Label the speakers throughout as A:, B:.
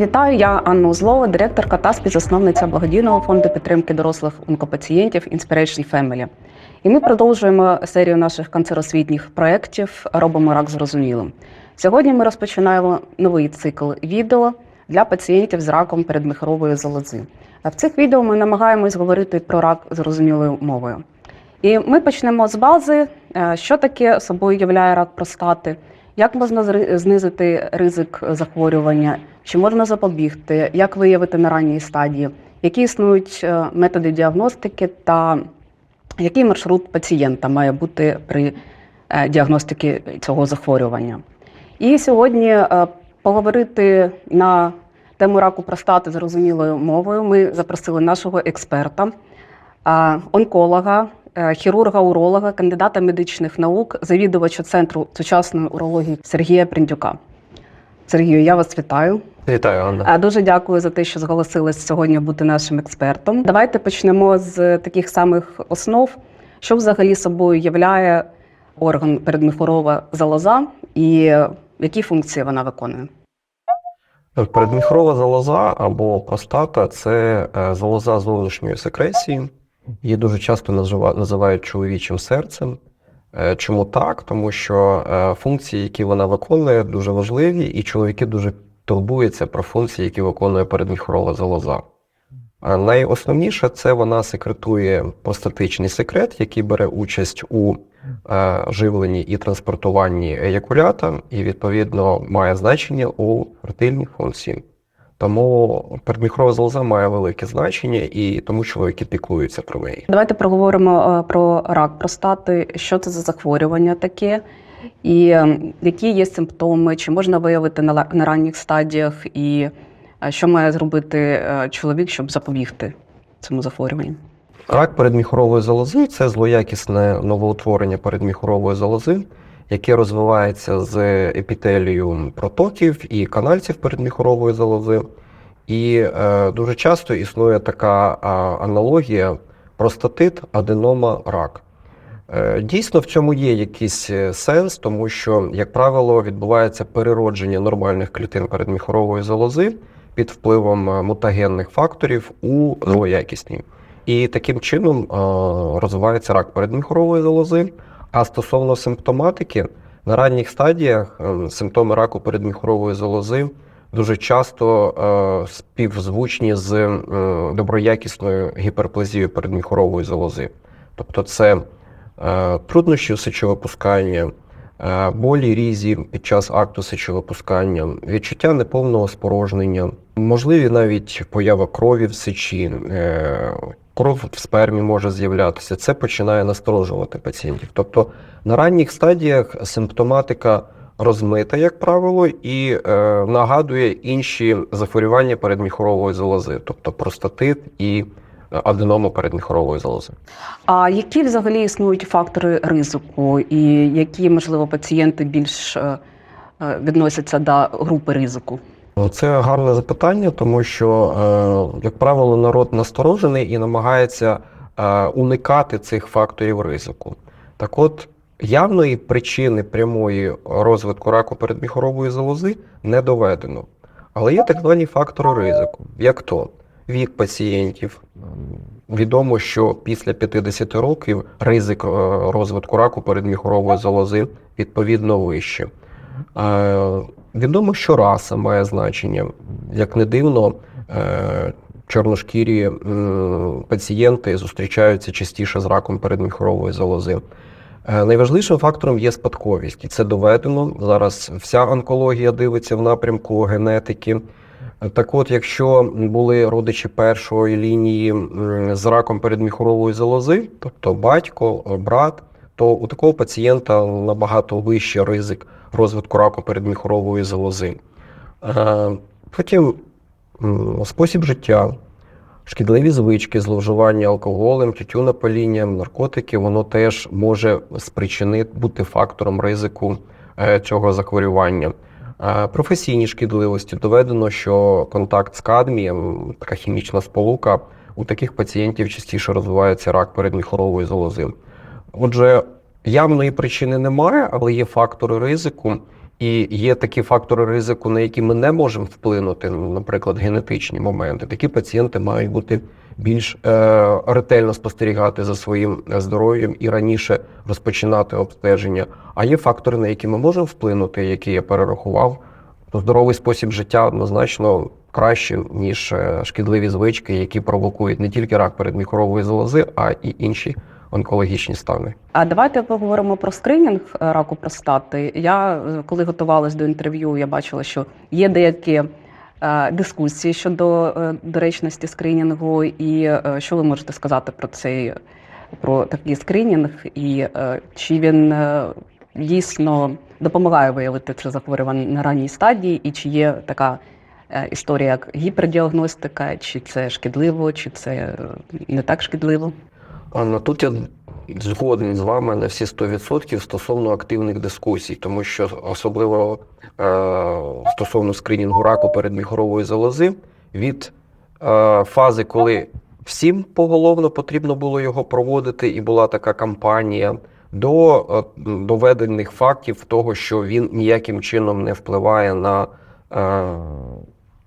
A: Вітаю, я Анна Узлова, директорка та співзасновниця благодійного фонду підтримки дорослих онкопацієнтів Inspiration Family. І ми продовжуємо серію наших канцеросвітніх проєктів Робимо рак зрозумілим. Сьогодні ми розпочинаємо новий цикл відео для пацієнтів з раком передмихорової залози. В цих відео ми намагаємось говорити про рак зрозумілою мовою. І ми почнемо з бази, е, що таке собою являє рак простати, як можна знизити ризик захворювання, чи можна запобігти, як виявити на ранній стадії, які існують е, методи діагностики та який маршрут пацієнта має бути при е, діагностиці цього захворювання. І сьогодні е, поговорити на тему раку простати зрозумілою мовою. Ми запросили нашого експерта, онколога, хірурга-уролога, кандидата медичних наук, завідувача центру сучасної урології Сергія Приндюка. Сергію, я вас вітаю.
B: Вітаю, Анна.
A: Е, Дуже дякую за те, що зголосились сьогодні бути нашим експертом. Давайте почнемо з таких самих основ, що взагалі собою являє орган передміхорова залоза і е, які функції вона виконує.
B: Передміхрова залоза або простата це е, залоза зовнішньої секресії. Її дуже часто називають чоловічим серцем. Е, Чому так? Тому що е, функції, які вона виконує, дуже важливі, і чоловіки дуже турбуються про функції, які виконує передміхрова залоза. Найосновніше це вона секретує простатичний секрет, який бере участь у е, живленні і транспортуванні еякулята, і відповідно має значення у фертильній функції. Тому передміхрова залоза має велике значення, і тому чоловіки піклуються про неї.
A: Давайте проговоримо е, про рак простати, що це за захворювання таке, і е, які є симптоми, чи можна виявити на ранніх стадіях, і е, що має зробити е, чоловік, щоб запобігти цьому захворюванню.
B: Рак передміхорової залози це злоякісне новоутворення передміхорової залози, яке розвивається з епітелію протоків і канальців передміхорової залози. І е, дуже часто існує така а, аналогія простатит, аденома, рак. Е, Дійсно, в цьому є якийсь е, сенс, тому що, як правило, відбувається переродження нормальних клітин передміхорової залози під впливом е, мутагенних факторів у злоякісні. І таким чином е, розвивається рак передміхорової залози. А стосовно симптоматики, на ранніх стадіях е, симптоми раку передміхорової залози дуже часто е, співзвучні з е, доброякісною гіперплазією передміхорової залози. Тобто це труднощі сечовипускання, болі різі під час акту сечовипускання, відчуття неповного спорожнення, можливі навіть поява крові в сечі, е, кров в спермі може з'являтися. Це починає насторожувати пацієнтів. Тобто на ранніх стадіях симптоматика розмита, як правило, і е, нагадує інші захворювання передміхорової залози, тобто простатит і аденома передміхорової залози.
A: А які взагалі існують фактори ризику, і які, можливо, пацієнти більш е, е, відносяться до групи ризику?
B: Ну, Це гарне запитання, тому що, е, як правило, народ насторожений і намагається уникати цих факторів ризику. Так от, явної причини прямої розвитку раку передміхорової залози не доведено. Але є так звані фактори ризику, як то вік пацієнтів. Відомо, що після 50 років ризик е, розвитку раку передміхорової залози відповідно вище. Е, Відомо, що раса має значення. Як не дивно, е, чорношкірі пацієнти зустрічаються частіше з раком передміхорової залози. Найважливішим фактором є спадковість, і це доведено. Зараз вся онкологія дивиться в напрямку генетики. Так от, якщо були родичі першої лінії з раком передміхорової залози, тобто батько, е, брат, то у такого пацієнта набагато вищий ризик розвитку раку передміхорової залози. Е, Потім спосіб життя, шкідливі звички, зловживання алкоголем, тютюнопалінням, наркотики, воно теж може спричинити бути фактором ризику е, цього захворювання. Професійні шкідливості доведено, що контакт з кадмієм, така хімічна сполука, у таких пацієнтів частіше розвивається рак передміхорової залози. Отже, явної причини немає, але є фактори ризику, І є такі фактори ризику, на які ми не можемо вплинути, наприклад, генетичні моменти. Такі пацієнти мають бути більш е, ретельно спостерігати за своїм е, здоров'ям і раніше розпочинати обстеження. А є фактори, на які ми можемо вплинути, які я перерахував. То здоровий спосіб життя однозначно краще, ніж е, шкідливі звички, які провокують не тільки рак передміхорової залози, а й інші онкологічні стани.
A: А давайте поговоримо про скринінг е, раку простати. Я коли готувалась до інтерв'ю, я бачила, що є деякі дискусії щодо е, доречності скринінгу. І е, що ви можете сказати про цей про такий скринінг, і е, чи він е, дійсно допомагає виявити це захворювання на ранній стадії, і чи є така е, історія, як гіпердіагностика, чи це шкідливо, чи це е, не так шкідливо?
B: Анна, тут я згоден з вами на всі 100% стосовно активних дискусій, тому що особливо е, стосовно скринінгу раку передміхорової залози, від е, фази, коли всім поголовно потрібно було його проводити, і була така кампанія, до е, доведених фактів того, що він ніяким чином не впливає на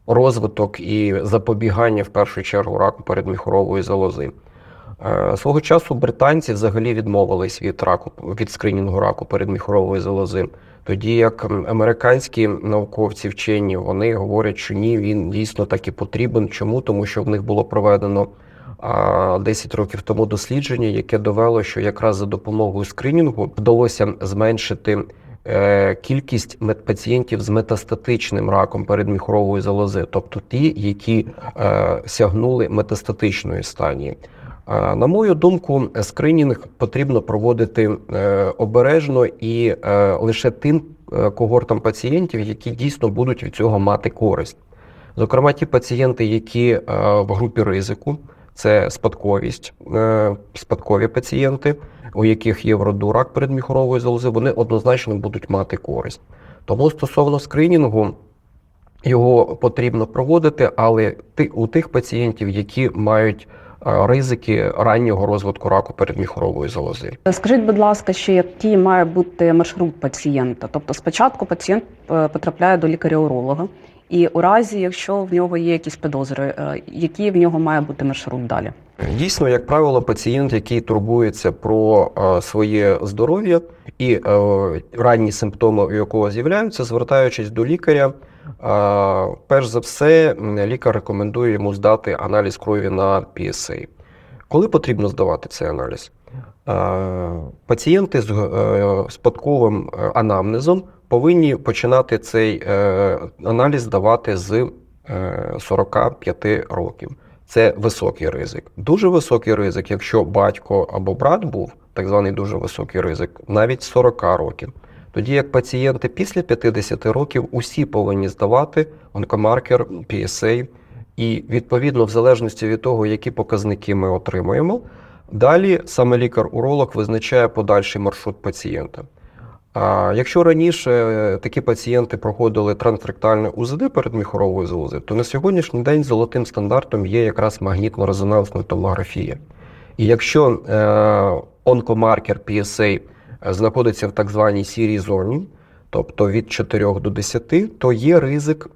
B: розвиток і запобігання в першу чергу раку передміхорової залози. Е, Свого часу британці взагалі відмовились від раку від скринінгу раку передміхорової залози. Тоді як американські науковці вчені вони говорять, що ні, він дійсно таки потрібен. Чому? Тому що в них було проведено а, 10 років тому дослідження, яке довело, що якраз за допомогою скринінгу вдалося зменшити е, кількість мет- пацієнтів з метастатичним раком передміхорової залози, тобто ті, які е, сягнули метастатичної стадії. Е, На мою думку, скринінг потрібно проводити е, обережно і е, лише тим когортам пацієнтів, які дійсно будуть від цього мати користь. Зокрема, ті пацієнти, які в групі ризику, це спадковість, спадкові пацієнти, у яких є в роду рак передміхорової залози, вони однозначно будуть мати користь. Тому стосовно скринінгу, його потрібно проводити, але у тих пацієнтів, які мають ризики раннього розвитку раку передміхорової залози.
A: Скажіть, будь ласка, ще який має бути маршрут пацієнта? Тобто, спочатку пацієнт е, потрапляє до лікаря-уролога, і у разі, якщо в нього є якісь підозри, е, який в нього має бути маршрут далі?
B: Дійсно, як правило, пацієнт, який турбується про е, своє здоров'я і е, ранні симптоми, у якого з'являються, звертаючись до лікаря, е, перш за все, лікар рекомендує йому здати аналіз крові на PSA. Коли потрібно здавати цей аналіз? Пацієнти з спадковим анамнезом повинні починати цей аналіз здавати з е, 45 років. Це високий ризик. Дуже високий ризик, якщо батько або брат був, так званий дуже високий ризик, навіть 40 років. Тоді як пацієнти після 50 років усі повинні здавати онкомаркер PSA, і відповідно, в залежності від того, які показники ми отримуємо, далі саме лікар-уролог визначає подальший маршрут пацієнта. А якщо раніше е, такі пацієнти проходили трансректальне УЗД передміхорової залози, то на сьогоднішній день золотим стандартом є якраз магнітно-резонансна томографія. І якщо е, онкомаркер PSA знаходиться в так званій сірій зоні, тобто від 4 до 10, то є ризик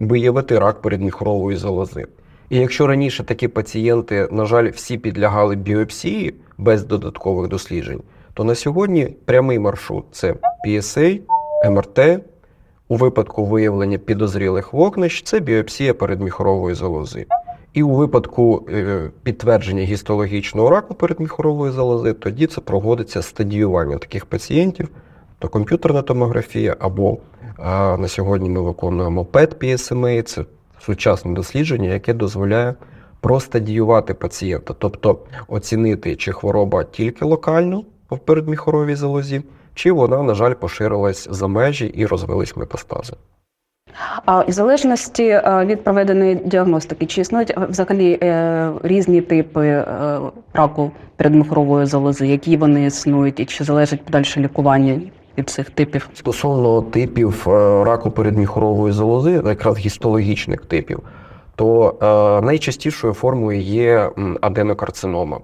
B: виявити рак передміхорової залози. І якщо раніше такі пацієнти, на жаль, всі підлягали біопсії без додаткових досліджень, то на сьогодні прямий маршрут це PSA, МРТ. У випадку виявлення підозрілих вогнищ це біопсія передміхорової залози. І у випадку е, підтвердження гістологічного раку передміхорової залози, тоді це проводиться стадіювання таких пацієнтів, то комп'ютерна томографія, або а, на сьогодні ми виконуємо PET PSMA, це сучасне дослідження, яке дозволяє простадіювати пацієнта, тобто оцінити, чи хвороба тільки локально в передміхоровій залозі, чи вона, на жаль, поширилась за межі і розвились метастази.
A: А в залежності е, від проведеної діагностики, чи існують е, взагалі е, різні типи раку передмухорової залози, які вони існують, і чи залежить подальше лікування від цих типів?
B: Стосовно типів раку передміхорової залози, якраз гістологічних типів, то найчастішою формою є аденокарцинома,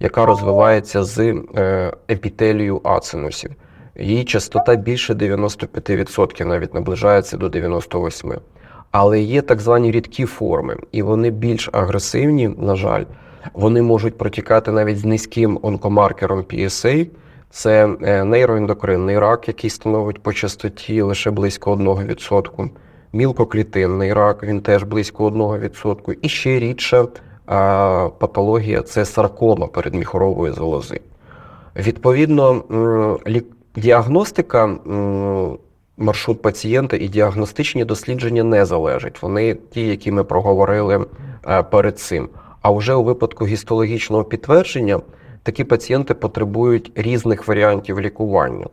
B: яка розвивається з е, епітелію ацинусів. її частота більше 95%, навіть наближається до 98%. Але є так звані рідкі форми, і вони більш агресивні, на жаль. Вони можуть протікати навіть з низьким онкомаркером PSA. Це е, нейроендокринний рак, який становить по частоті лише близько 1%. Мілкоклітинний рак, він теж близько 1%. І ще рідша а, патологія це саркома передміхорової залози. Відповідно, діагностика, маршрут пацієнта і діагностичні дослідження не залежать. Вони ті, які ми проговорили е, перед цим. А вже у випадку гістологічного підтвердження такі пацієнти потребують різних варіантів лікування.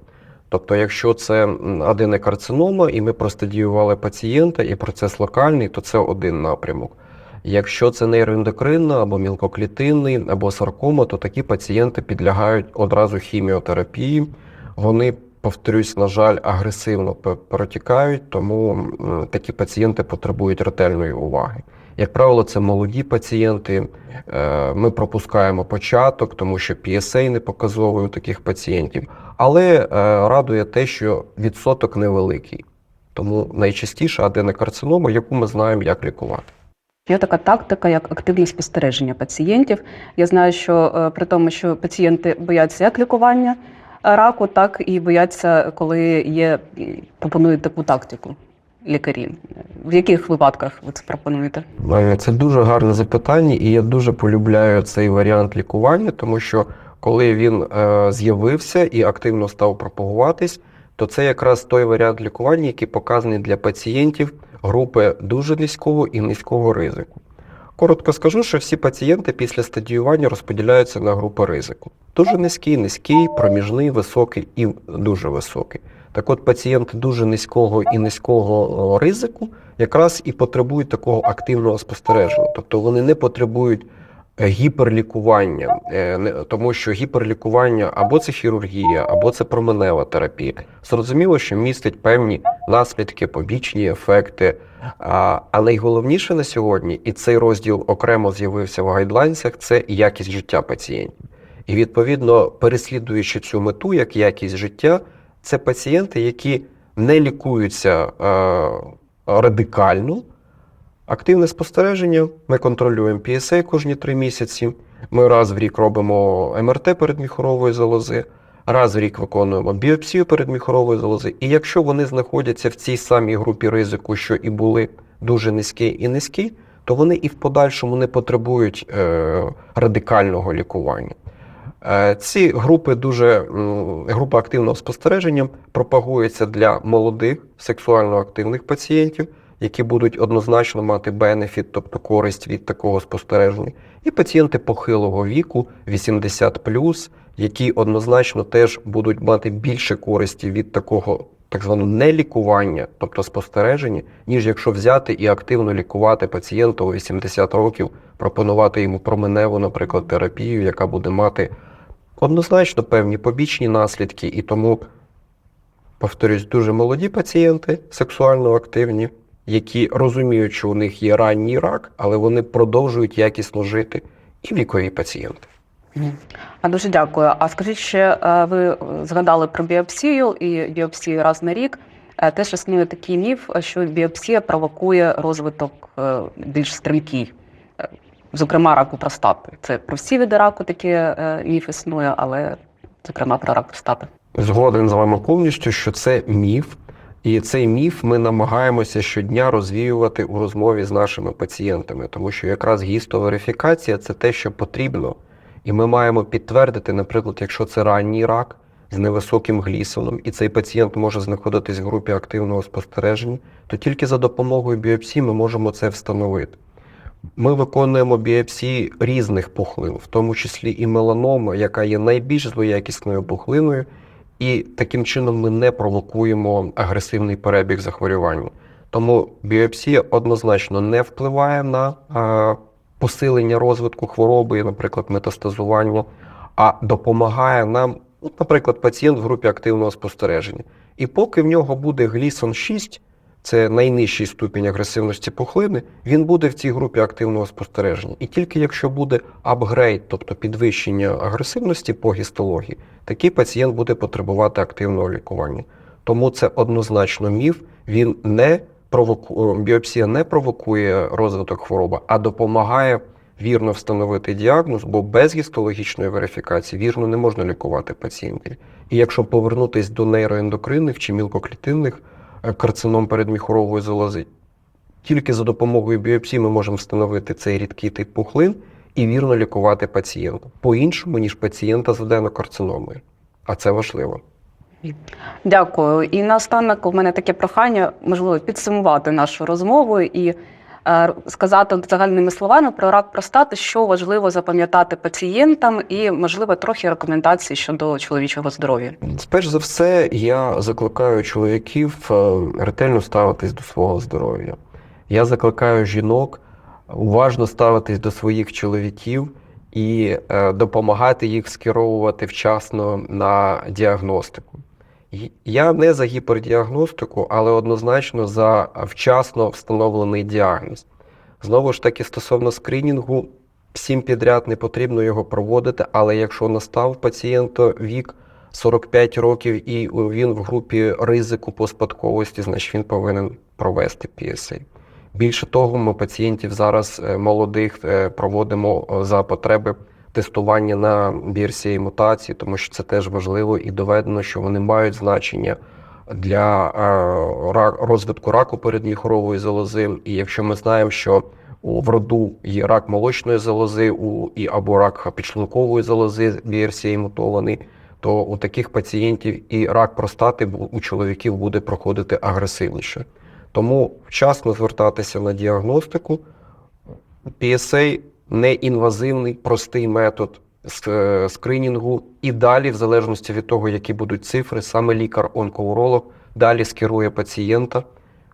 B: Тобто, якщо це аденокарцинома, і ми простадіювали пацієнта, і процес локальний, то це один напрямок. Якщо це нейроендокринна або мілкоклітинний, або саркома, то такі пацієнти підлягають одразу хіміотерапії. Вони, повторюсь, на жаль, агресивно протікають, тому такі пацієнти потребують ретельної уваги. Як правило, це молоді пацієнти. Е, Ми пропускаємо початок, тому що PSA не показовує у таких пацієнтів. Але е, радує те, що відсоток невеликий. Тому найчастіше аденокарцинома, яку ми знаємо, як лікувати.
A: Є така тактика, як активне спостереження пацієнтів. Я знаю, що е, при тому, що пацієнти бояться як лікування е, раку, так і бояться, коли є пропонують таку тактику лікарі. В яких випадках ви це пропонуєте?
B: Це дуже гарне запитання, і я дуже полюбляю цей варіант лікування, тому що коли він е, з'явився і активно став пропагуватись, то це якраз той варіант лікування, який показаний для пацієнтів групи дуже низького і низького ризику. Коротко скажу, що всі пацієнти після стадіювання розподіляються на групи ризику. Дуже низький, низький, проміжний, високий і дуже високий. Так от пацієнти дуже низького і низького ризику якраз і потребують такого активного спостереження. Тобто вони не потребують е, гіперлікування, е, тому що гіперлікування або це хірургія, або це променева терапія. Зрозуміло, що містить певні наслідки, побічні ефекти. А, найголовніше на сьогодні, і цей розділ окремо з'явився в гайдлайнсах, це якість життя пацієнтів. І відповідно, переслідуючи цю мету як якість життя, це пацієнти, які не лікуються е, радикально. Активне спостереження. Ми контролюємо PSA кожні три місяці. Ми раз в рік робимо МРТ передміхорової залози, раз в рік виконуємо біопсію передміхорової залози. І якщо вони знаходяться в цій самій групі ризику, що і були дуже низькі і низькі, то вони і в подальшому не потребують е, радикального лікування. Е, Ці групи дуже група активного спостереження пропагується для молодих сексуально активних пацієнтів, які будуть однозначно мати бенефіт, тобто користь від такого спостереження, і пацієнти похилого віку 80+, які однозначно теж будуть мати більше користі від такого так званого нелікування, тобто спостереження, ніж якщо взяти і активно лікувати пацієнта у 80 років, пропонувати йому променеву, наприклад, терапію, яка буде мати однозначно певні побічні наслідки, і тому, повторюсь, дуже молоді пацієнти, сексуально активні, які розуміють, що у них є ранній рак, але вони продовжують якісно жити, і вікові пацієнти.
A: А дуже дякую. А скажіть ще, е, ви згадали про біопсію і біопсію раз на рік. Е, Теж існує такий міф, що біопсія провокує розвиток е, більш стрімкий, зокрема раку простати. Це про всі види раку такий е, міф існує, але зокрема про рак простати.
B: Згоден з вами повністю, що це міф, і цей міф ми намагаємося щодня розвіювати у розмові з нашими пацієнтами, тому що якраз гістоверифікація це те, що потрібно. І ми маємо підтвердити, наприклад, якщо це ранній рак з невисоким глісоном, і цей пацієнт може знаходитись в групі активного спостереження, то тільки за допомогою біопсії ми можемо це встановити. Ми виконуємо біопсії різних пухлин, в тому числі і меланома, яка є найбільш злоякісною пухлиною, і таким чином ми не провокуємо агресивний перебіг захворювання. Тому біопсія однозначно не впливає на а, посилення розвитку хвороби, наприклад, метастазування, а допомагає нам, наприклад, пацієнт в групі активного спостереження. І поки в нього буде глісон 6, це найнижчий ступінь агресивності пухлини, він буде в цій групі активного спостереження. І тільки якщо буде апгрейд, тобто підвищення агресивності по гістології, такий пацієнт буде потребувати активного лікування. Тому це однозначно міф. Він не провоку... біопсія не провокує розвиток хвороби, а допомагає вірно встановити діагноз, бо без гістологічної верифікації вірно не можна лікувати пацієнтів. І якщо повернутися до нейроендокринних чи мілкоклітинних карцином передміхорової залози, тільки за допомогою біопсії ми можемо встановити цей рідкий тип пухлин і вірно лікувати пацієнта по-іншому, ніж пацієнта з аденокарциномою. А це важливо.
A: Дякую. І наостанок у мене таке прохання, можливо, підсумувати нашу розмову і сказати загальними словами про рак простати, що важливо запам'ятати пацієнтам, і, можливо, трохи рекомендацій щодо чоловічого здоров'я.
B: Перш за все, я закликаю чоловіків е, ретельно ставитись до свого здоров'я. Я закликаю жінок уважно ставитись до своїх чоловіків і е, допомагати їх скеровувати вчасно на діагностику. Я не за гіпердіагностику, але однозначно за вчасно встановлений діагноз. Знову ж таки, стосовно скринінгу, всім підряд не потрібно його проводити, але якщо настав пацієнта вік 45 років і він в групі ризику по спадковості, значить він повинен провести PSA. Більше того, ми пацієнтів зараз е, молодих е, проводимо е, за потреби тестування на BRCA мутації, тому що це теж важливо і доведено, що вони мають значення для е, розвитку раку передміхорової залози. І якщо ми знаємо, що в роду є рак молочної залози у, і або рак підшлункової залози BRCA мутований, то у таких пацієнтів і рак простати у чоловіків буде проходити агресивніше. Тому вчасно звертатися на діагностику. PSA неінвазивний, простий метод е, скринінгу. І далі, в залежності від того, які будуть цифри, саме лікар-онкоуролог далі скерує пацієнта,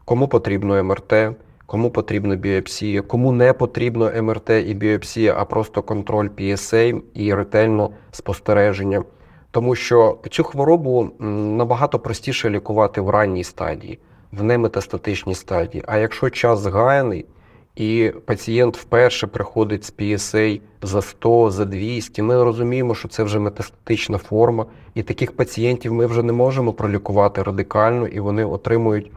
B: кому потрібно МРТ, кому потрібна біопсія, кому не потрібно МРТ і біопсія, а просто контроль PSA і ретельно спостереження. Тому що цю хворобу набагато простіше лікувати в ранній стадії, в неметастатичній стадії. А якщо час згаяний, і пацієнт вперше приходить з PSA за 100, за 200, ми розуміємо, що це вже метастатична форма, і таких пацієнтів ми вже не можемо пролікувати радикально, і вони отримують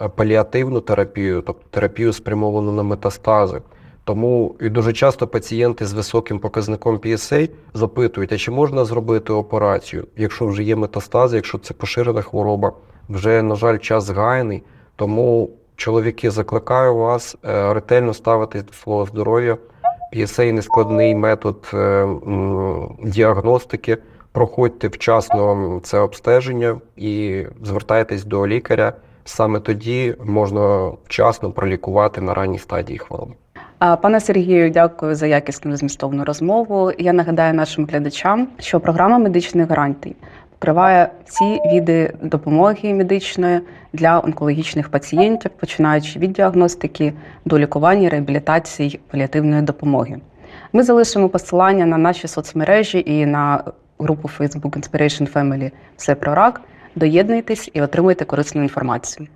B: е, паліативну терапію, тобто терапію спрямовану на метастази. Тому і дуже часто пацієнти з високим показником PSA запитують, а чи можна зробити операцію, якщо вже є метастази, якщо це поширена хвороба, вже, на жаль, час згаяний. Тому, чоловіки, закликаю вас е, ретельно ставитись до свого здоров'я. PSA – нескладний метод е, діагностики. Проходьте вчасно це обстеження і звертайтесь до лікаря. Саме тоді можна вчасно пролікувати на ранній стадії хвороби.
A: Пане Сергію, дякую за якісну змістовну розмову. Я нагадаю нашим глядачам, що програма медичних гарантій покриває всі види допомоги медичної для онкологічних пацієнтів, починаючи від діагностики до лікування, реабілітації, паліативної допомоги. Ми залишимо посилання на наші соцмережі і на групу Facebook Inspiration Family Все про рак. Доєднуйтесь і отримуйте корисну інформацію.